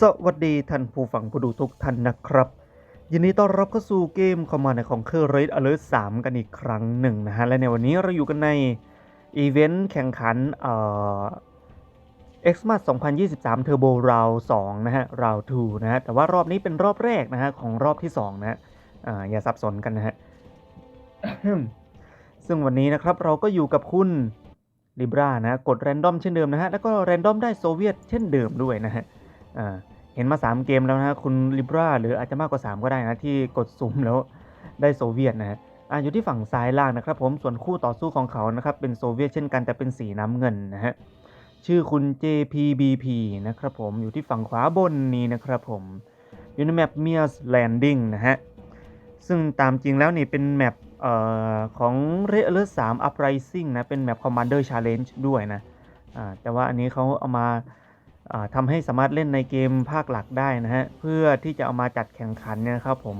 สวัสดีท่านผู้ฟังผู้ดูทุกท่านนะครับ ยินดีต้อนรับเข้าสู่เกมคอมมานด์ของเคอร์เรดอเลอร์3กันอีกครั้งหนึ่งนะฮะ และในวันนี้เราอยู่กันในอีเวนต์แข่งขันเอ่อ Xmas 2023 Turbo Round 2นะฮะ Round 2นะฮะ แต่ว่ารอบนี้เป็นรอบแรกนะฮะ ของรอบที่ 2 นะฮะออย่าสับสนกันนะฮะ ซึ่งวันนี้นะครับเราก็อยู่กับคุณลิบรานะฮะกดแรนดอมเช่นเดิมนะฮะ แล้วก็แรนดอมได้โซเวียตเช่นเดิมด้วยนะฮะ เห็นมา 3 เกมแล้วนะคุณลิบราหรืออาจจะมากกว่า 3 ก็ได้นะที่กดสุ่มแล้วได้โซเวียตนะฮะอ่าอยู่ที่ฝั่งซ้ายล่างนะครับผมส่วนคู่ต่อสู้ของเขานะครับเป็นโซเวียตเช่นกันแต่เป็นสีน้ำเงินนะฮะชื่อคุณ JPBP นะครับผมอยู่ที่ฝั่งขวาบนนี้นะครับผมอยู่ในแมป m i a s Landing นะฮะซึ่งตามจริงแล้วนี่เป็นแมปออของ r e a l e r 3 Uprising นะเป็นแมป Commander Challenge ด้วยนะแต่ว่าอันนี้เขาเอามา ทำให้สามารถเล่นในเกมภาคหลักได้นะฮะเพื่อที่จะเอามาจัดแข่งขันเนี่ยครับผม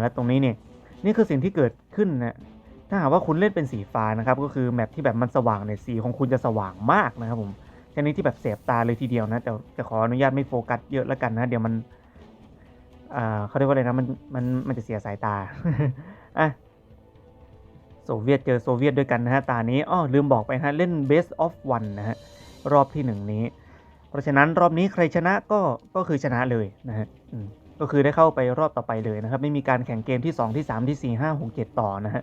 และตรงนี้เนี่ยนี่คือสิ่งที่เกิดขึ้นนะถ้าหากว่าคุณเล่นเป็นสีฟ้านะครับก็คือแมปที่แบบมันสว่างเนี่ยสีของคุณจะสว่างมากนะครับผมชนิดที่แบบเสียบตาเลยทีเดียวนะแต่จะขออนุญาตไม่โฟกัสเยอะแล้วกันนะเดี๋ยวมันเขาเรียกว่าอะไรนะมันมันมันจะเสียสายตาอะโซเวียตเจอโซเวียตด้วยกันนะฮะตานี้อ้อลืมบอกไปฮะเล่น best of one นะฮะรอบที่หนึ่งนี้ เพราะฉะนั้นรอบนี้ใครชนะก็ก็คือชนะเลยนะฮะก็คือได้เข้าไปรอบต่อไปเลยนะครับ ไม่มีการแข่งเกมที่ 2 ที่ 3 ที่ 4 5 6 7 ต่อนะฮะ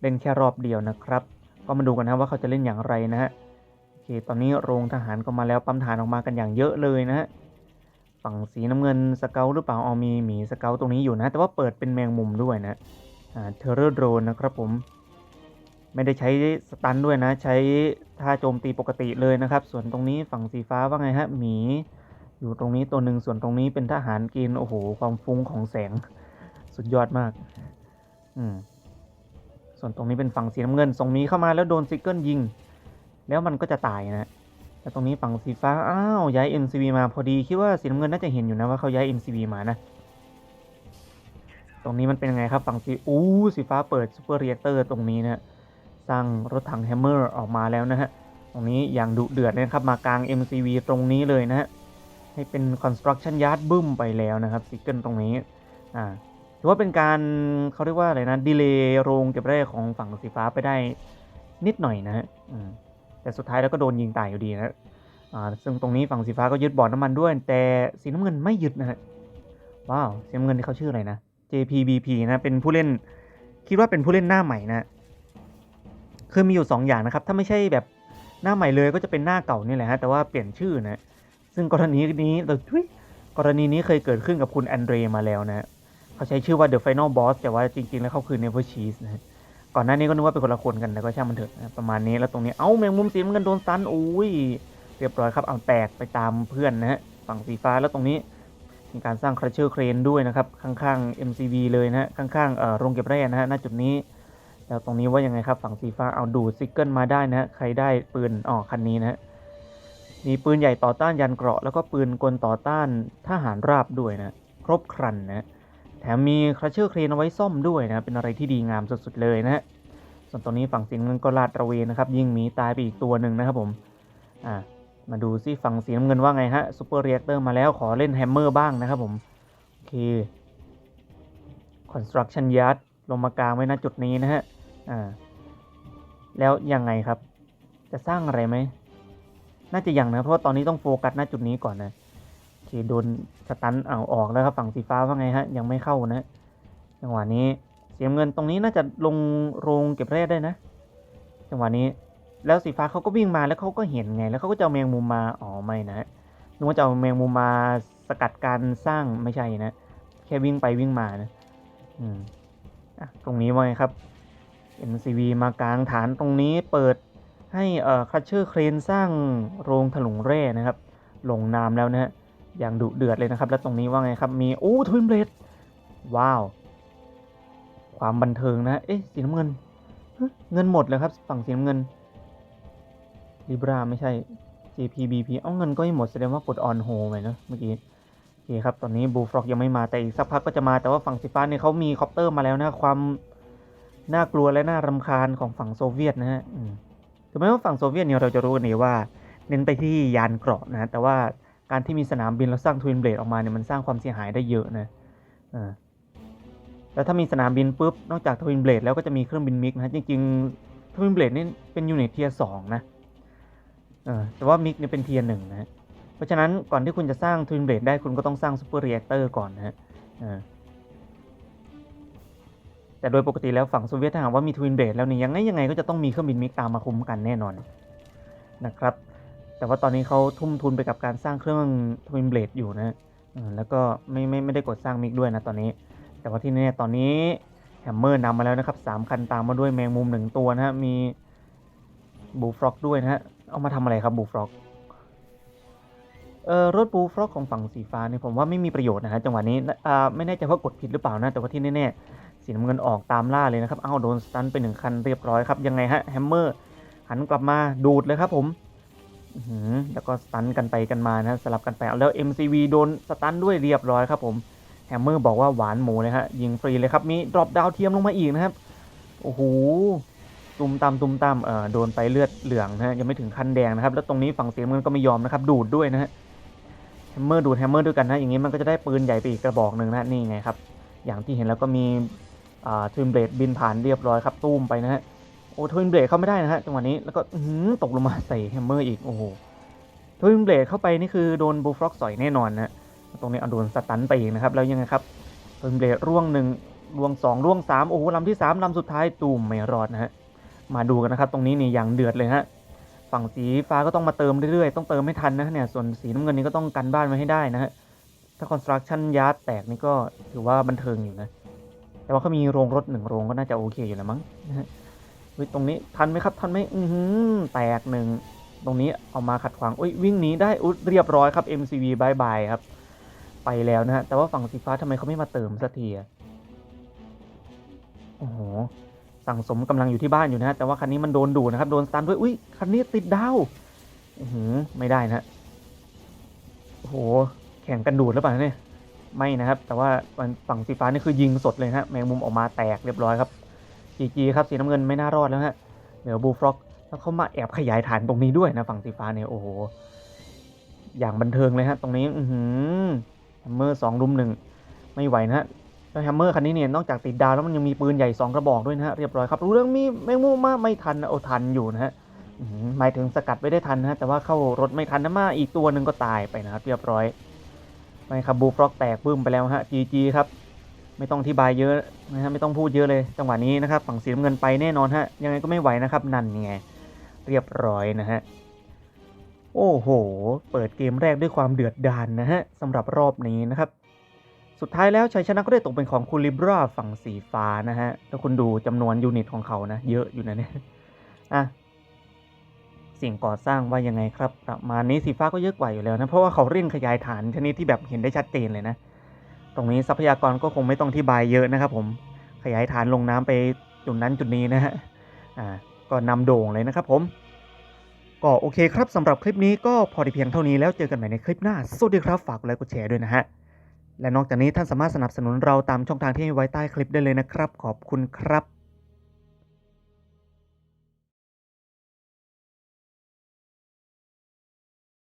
เล่นแค่รอบเดียวนะครับ ก็มาดูกันนะว่าเขาจะเล่นอย่างไรนะฮะโอเคตอนนี้โรงทหารก็มาแล้วปั๊มทหารออกมากันอย่างเยอะเลยนะฮะฝั่งสีน้ำเงินสเกลหรือเปล่าเอามีหมีสเกลตรงนี้อยู่นะ แต่ว่าเปิดเป็นแมงมุมด้วยนะอ่าเทอร์เรอร์โดรนนะครับผม ไม่ได้ใช้สตันด้วยนะ ใช้ท่าโจมตีปกติเลยนะครับ ส่วนตรงนี้ฝั่งสีฟ้าว่าไงฮะหมี อยู่ตรงนี้ตัวหนึ่งส่วนตรงนี้เป็นทหารกินโอ้โห ความฟุ้งของแสงสุดยอดมาก อืมส่วนตรงนี้เป็นฝั่งสีน้ำเงินส่งหมีเข้ามาแล้วโดนซิกเกิลยิง แล้วมันก็จะตายนะแล้วตรงนี้ฝั่งสีฟ้าอ้าวย้าย MCV มาพอดีคิดว่าสีน้ำเงินน่าจะเห็นอยู่นะว่าเขาย้าย MCV มานะตรงนี้มันเป็นยังไงครับฝั่งสีอู้สีฟ้าเปิดซูเปอร์เรียกเตอร์ตรงนี้นะ สร้างรถถังแฮมเมอร์ออกมาแล้วนะฮะ ตรงนี้อย่างดุเดือดนะครับ มากลาง MCV ตรงนี้เลยนะฮะ ให้เป็น construction yard บึ้มไปแล้วนะครับซิกเกิลตรงนี้ อ่าถือว่าเป็นการเขาเรียกว่าอะไรนะดีเลย์โรงเก็บแร่ของฝั่งสีฟ้าไปได้นิดหน่อยนะฮะอืมแต่สุดท้ายแล้วก็โดนยิงตายอยู่ดีนะอ่าซึ่งตรงนี้ฝั่งสีฟ้าก็ยึดบ่อน้ำมันด้วย แต่สีน้ำเงินไม่ยึดนะฮะว้าวสีน้ำเงินที่เขาชื่ออะไรนะ JPBP นะเป็นผู้เล่นคิดว่าเป็นผู้เล่นหน้าใหม่นะ คือมีอยู่ 2 อย่างนะครับ ถ้าไม่ใช่แบบหน้าใหม่เลยก็จะเป็นหน้าเก่านี่แหละฮะ แต่ว่าเปลี่ยนชื่อนะ ซึ่งกรณีนี้เราทุยกรณีนี้เคยเกิดขึ้นกับคุณแอนเดรมาแล้วนะ เขาใช้ชื่อว่า The Final Boss แต่ว่าจริง ๆ แล้วเขาคือ Never Cheese นะก่อนหน้านี้ก็นึกว่าเป็นคนละคนกันแต่ก็ช่างมันเถอะนะประมาณนี้แล้วตรงนี้ เอ้าแมงมุมสีน้ำเงินโดนซันโอ้ยเรียบร้อยครับเอาแตกไปตามเพื่อนนะฮะฝั่งสีฟ้าแล้วตรงนี้มีการสร้างคร u เชอร์เครนด้วยนะครับข้างๆ MCV เลยนะฮะข้างๆเอ่อโรงเก็บแร่นะฮะณจุดนี้ แล้วตรงนี้ว่ายังไงครับฝั่งสีฟ้าเอาดูดซิกเกิลมาได้นะฮะใครได้ปืนอ๋อคันนี้นะฮะมีปืนใหญ่ต่อต้านยันเกราะ แล้วก็ปืนกลต่อต้านทหารราบด้วยนะครบครันนะแถมมีคร u เชอร์เครนเอาไว้ซ่อมด้วยนะเป็นอะไรที่ดีงามสุดๆเลยนะฮะส่วนตรงนี้ฝั่งสีน้ำเงินก็ลาดตระเวนนะครับ ยิงหมีตายไปอีกตัวหนึ่งนะครับผมอ่ามาดูซิฝั่งสีน้ำเงินว่าไงฮะซูเปอร์เรียกเตอร์มาแล้วขอเล่นแฮมเมอร์บ้างนะครับผมโอเค construction yard ลงมากลางไว้ณจุดนี้นะฮะ อ่า แล้วยังไงครับ จะสร้างอะไรไหม น่าจะยังนะ เพราะตอนนี้ต้องโฟกัสณจุดนี้ก่อนนะโอเคโดนสตันเอาออกแล้วครับฝั่งสีฟ้าว่าไงฮะ ยังไม่เข้านะจังหวะนี้เสียเงินตรงนี้น่าจะลงโรงเก็บแร่ได้นะ จังหวะนี้แล้วสีฟ้าเขาก็วิ่งมาแล้วเขาก็เห็นไง แล้วเขาก็จะเอาแมงมุมมาอ๋อไม่นะนึกว่าจะเอาแมงมุมมาสกัดการสร้างไม่ใช่นะ แค่วิ่งไปวิ่งมานะอืมอะตรงนี้ว่าไงครับ MCV มากลางฐานตรงนี้เปิดให้เอ่อคัชเชอร์เครนสร้างโรงถลุงแร่นะครับ ลงนามแล้วนะฮะอย่างดุเดือดเลยนะครับ แล้วตรงนี้ว่าไงครับ มีโอ้ทวินเบลดว้าว ความบันเทิงนะ เอ๊ะสีน้ำเงิน เงินหมดเลยครับ ฝั่งสีน้ำเงินลิบราไม่ใช่ JPBP เอาเงินก็ไม่หมดแสดงว่ากดออนโฮไปเนอะเมื่อกี้โอเคครับ ตอนนี้บูฟรอกยังไม่มาแต่อีกสักพักก็จะมาแต่ว่าฝั่งสีฟ้าเนี่ยเขามีคอปเตอร์มาแล้วนะความ น่ากลัวและน่ารำคาญของฝั่งโซเวียตนะฮะถึงแม้ว่าฝั่งโซเวียตเนี่ยเราจะรู้กันดีว่า เน้นไปที่ยานเกราะนะแต่ว่าการที่มีสนามบินแล้วสร้างทวินเบลดออกมาเนี่ยมันสร้างความเสียหายได้เยอะนะแล้วถ้ามีสนามบินปุ๊บนอกจากทวินเบลดแล้วก็จะมีเครื่องบินมิกนะจริงๆทวินเบลดนี่เป็นยูนิตเทียร์สองนะแต่ว่ามิกเนี่ยเป็นเทียร์หนึ่งนะเพราะฉะนั้นก่อนที่คุณจะสร้างทวินเบลดได้คุณก็ต้องสร้างซูเปอร์เรีแอคเตอร์ก่อนนะฮะ แต่โดยปกติแล้วฝั่งโซเวียตถ้าหากว่ามีทวินเบลดแล้วเนี่ยยังไงยังไงก็จะต้องมีเครื่องบินมิกตามมาคุ้มกันแน่นอนนะครับ แต่ว่าตอนนี้เขาทุ่มทุนไปกับการสร้างเครื่องทวินเบลดอยู่นะแล้วก็ไม่ไม่ไม่ได้กดสร้างมิกด้วยนะตอนนี้ แต่ว่าที่แน่ตอนนี้แฮมเมอร์นำมาแล้วนะครับสามคันตามมาด้วยแมงมุมหนึ่งตัวนะฮะมีบูฟร็อกด้วยนะฮะเอามาทำอะไรครับบูฟร็อกเอ่อรถบูฟร็อกของฝั่งสีฟ้าเนี่ยผมว่าไม่มีประโยชน์นะฮะจังหวะนี้อ่าไม่แน่ใจว่ากดผิดหรือเปล่านะแต่ว่าที่แน่ๆ สีน้ำเงินออกตามล่าเลยนะครับเอ้าโดนสตันไปหนึ่งคันเรียบร้อยครับยังไงฮะแฮมเมอร์หันกลับมาดูดเลยครับผมหือแล้วก็สตันกันไปกันมานะสลับกันไปเอาแล้ว MCV โดนสตันด้วยเรียบร้อยครับผมแฮมเมอร์บอกว่าหวานหมูเลยฮะยิงฟรีเลยครับมีดรอปดาวเทียมลงมาอีกนะครับโอ้โหตุมตามตุมตามเอ่อโดนไปเลือดเหลืองนะฮะยังไม่ถึงคันแดงนะครับ แล้วตรงนี้ฝั่งเสียเงินก็ไม่ยอมนะครับดูดด้วยนะฮะแฮมเมอร์ดูดแฮมเมอร์ด้วยกันนะอย่างนี้มันก็จะได้ปืนใหญ่ไปอีกกระบอกหนึ่งนะนี่ไงครับอย่างที่เห็นแล้วก็มี ทวินเบลดบินผ่านเรียบร้อยครับตุ้มไปนะฮะโอ้ทวินเบลดเข้าไม่ได้นะฮะจังหวะนี้แล้วก็ตกลงมาใส่แฮมเมอร์อีกโอ้โหทวินเบลดเข้าไปนี่คือโดนบูฟร็อกสอยแน่นอนนะตรงนี้เอาโดนสตันไปอีกนะครับแล้วยังไงครับทวินเบลดร่วงหนึ่งร่วงสองร่วงสามโอ้โหลำที่สามลำสุดท้ายตูมไม่รอดนะฮะมาดูกันนะครับ ตรงนี้นี่อย่างเดือดเลยฮะฝั่งสีฟ้าก็ต้องมาเติมเรื่อยๆ ต้องเติมให้ทันนะเนี่ย ส่วนสีน้ำเงินนี่ก็ต้องกันบ้านไว้ให้ได้นะฮะ ถ้าคอนสตรักชั่นยาร์ดแตกนี่ก็ถือว่าบันเทิงอยู่นะ แต่ว่าเขามีโรงรถหนึ่งโรงก็น่าจะโอเคอยู่แล้วมั้งนะฮะเฮ้ยตรงนี้ทันไหมครับทันไหมอือหือแตกหนึ่งตรงนี้เอามาขัดขวางอุ้ยวิ่งหนีได้อุ๊ยเรียบร้อยครับ MCV บายบายครับ ไปแล้วนะฮะแต่ว่าฝั่งสีฟ้าทำไมเขาไม่มาเติมสักทีโอ้โหสั่งสมกำลังอยู่ที่บ้านอยู่นะฮะแต่ว่าคันนี้มันโดนดูนะครับโดนสตันด้วยอุ้ยคันนี้ติดดาวอือหือไม่ได้นะโอ้โหแข่งกันดูดหรือเปล่าเนี่ย ไม่นะครับ แต่ว่าฝั่งสีฟ้านี่คือยิงสดเลยฮะแมงมุมออกมาแตกเรียบร้อยครับ GG ครับสีน้ำเงินไม่น่ารอดแล้วฮะเดี๋ยวบูฟร็อกแล้วเขามาแอบขยายฐานตรงนี้ด้วยนะฝั่งสีฟ้าเนี่ยโอ้โหอย่างบันเทิงเลยฮะตรงนี้อือหือแฮมเมอร์สองรุมหนึ่งไม่ไหวนะฮะแล้วแฮมเมอร์คันนี้เนี่ยนอกจากติดดาวแล้วมันยังมีปืนใหญ่สองกระบอกด้วยนะฮะเรียบร้อยครับรู้เรื่องมีแมงมุมมาไม่ทันนะโอทันอยู่นะฮะหมายถึงสกัดไว้ได้ทันนะฮะแต่ว่าเข้ารถไม่ทันนะมาอีกตัวหนึ่งก็ตายไปนะครับเรียบร้อย ไม่ครับบูฟร็อกแตกบึ้มไปแล้วฮะ GG ครับ ไม่ต้องอธิบายเยอะนะฮะไม่ต้องพูดเยอะเลยจังหวะนี้นะครับฝั่งสีน้ำเงินไปแน่นอนฮะยังไงก็ไม่ไหวนะครับนั่นไงเรียบร้อยนะฮะโอ้โห เปิดเกมแรกด้วยความเดือดดาลนะฮะสำหรับรอบนี้นะครับ สุดท้ายแล้วชัยชนะก็ได้ตกเป็นของคุณลิบราฝั่งสีฟ้านะฮะแล้วคุณดูจำนวนยูนิตของเขานะ เยอะอยู่นะเนี่ยอะ สิ่งก่อสร้างว่ายังไงครับ ประมาณนี้สีฟ้าก็เยอะกว่าอยู่แล้วนะ เพราะว่าเขาเร่งขยายฐานชนิดที่แบบเห็นได้ชัดเจนเลยนะ ตรงนี้ทรัพยากรก็คงไม่ต้องที่บายเยอะนะครับ ผมขยายฐานลงน้ำไปจุดนั้นจุดนี้นะฮะอ่าก็นำโด่งเลยนะครับ ผมก็โอเคครับสำหรับคลิปนี้ก็พอด้เพียงเท่านี้แล้วเจอกันใหม่ในคลิปหน้า สวัสดีครับ ฝากกดไลค์กดแชร์ด้วยนะฮะ และนอกจากนี้ท่านสามารถสนับสนุนเราตามช่องทางที่ให้ไว้ใต้คลิปได้เลยนะครับ ขอบคุณครับ